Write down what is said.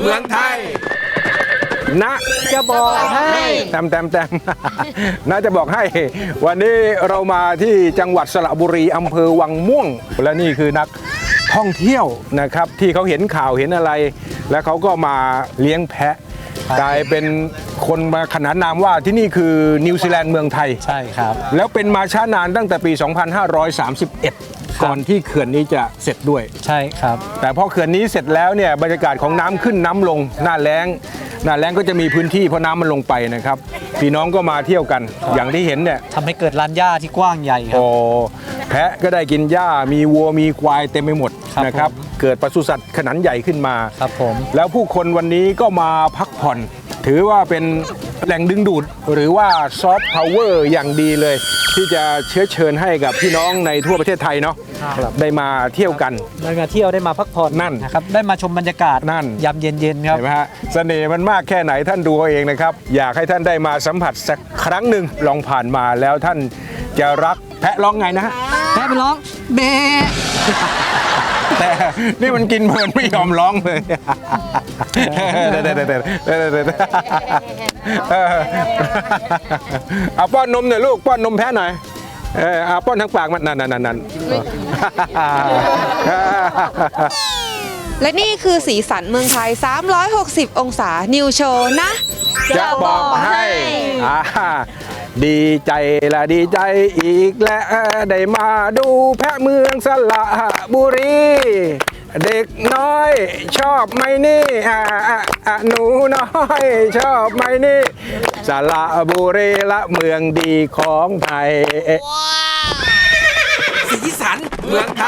เมืองไทย นะจะบอกให้แตมแตมแตมน่าจะบอกให้ วันนี้เรามาที่จังหวัดสระบุรีอำเภอวังม่วง และนี่คือนักท่องเที่ยวนะครับ ที่เขาเห็นข่าวเห็นอะไร แล้วเขาก็มาเลี้ยงแพะกลายเป็นคนมาขนานนามว่าที่นี่คือนิวซีแลนด์เมืองไทย ใช่ครับ แล้วเป็นมาช้านานตั้งแต่ปี 2531 ก่อนที่เขื่อนนี้จะเสร็จด้วย ใช่ครับ แต่พอเขื่อนนี้เสร็จแล้วเนี่ยบรรยากาศของน้ำขึ้นน้ำลงหน้าแล้ง หน้าแล้งก็จะมีพื้นที่เพราะน้ำมันลงไปนะครับพี่น้องก็มาเที่ยวกัน อย่างที่เห็นเนี่ยทำให้เกิดลานหญ้าที่กว้างใหญ่ครับ โอ้แพะก็ได้กินหญ้ามีวัวมีควายเต็มไปหมดครับนะครับ ผม เกิดปศุสัตว์ขนาดใหญ่ขึ้นมา ครับผม แล้วผู้คนวันนี้ก็มาพักผ่อน ถือว่าเป็น แหล่งดึงดูดหรือว่าซอฟต์พาวเวอร์อย่างดีเลย ที่จะเชื้อเชิญให้กับพี่น้องในทั่วประเทศไทยเนาะครับได้มาเที่ยวกัน ได้มาเที่ยวได้มาพักผ่อนนั่นนะครับได้มาชมบรรยากาศนั่นยามเย็นๆครับเห็นไหมฮะเสน่ห์มันมากแค่ไหนท่านดูเอาเองนะครับ อยากให้ท่านได้มาสัมผัสสักครั้งหนึ่งลองผ่านมาแล้วท่านจะรักแพะร้องไงนะฮะ แพ้ไปร้องเบะแต่นี่มันกินเพลินไม่ยอมร้องเลยเอาป้อนนมหน่อยลูกป้อนนมแพะหน่อยเออเอาป้อนทั้งปากมันนั่นนั่นนั่นและนี่คือสีสันเมืองไทย 360 องศา นิวโชว์นะ จะบอกให้อ่า ดีใจละดีใจอีกและได้มาดูแพะเมืองสระบุรี เด็กน้อยชอบไหมนี่อ่าอ่าอ่าหนูน้อยชอบไหมนี่สระบุรีละเมืองดีของไทยสีสันเมืองไท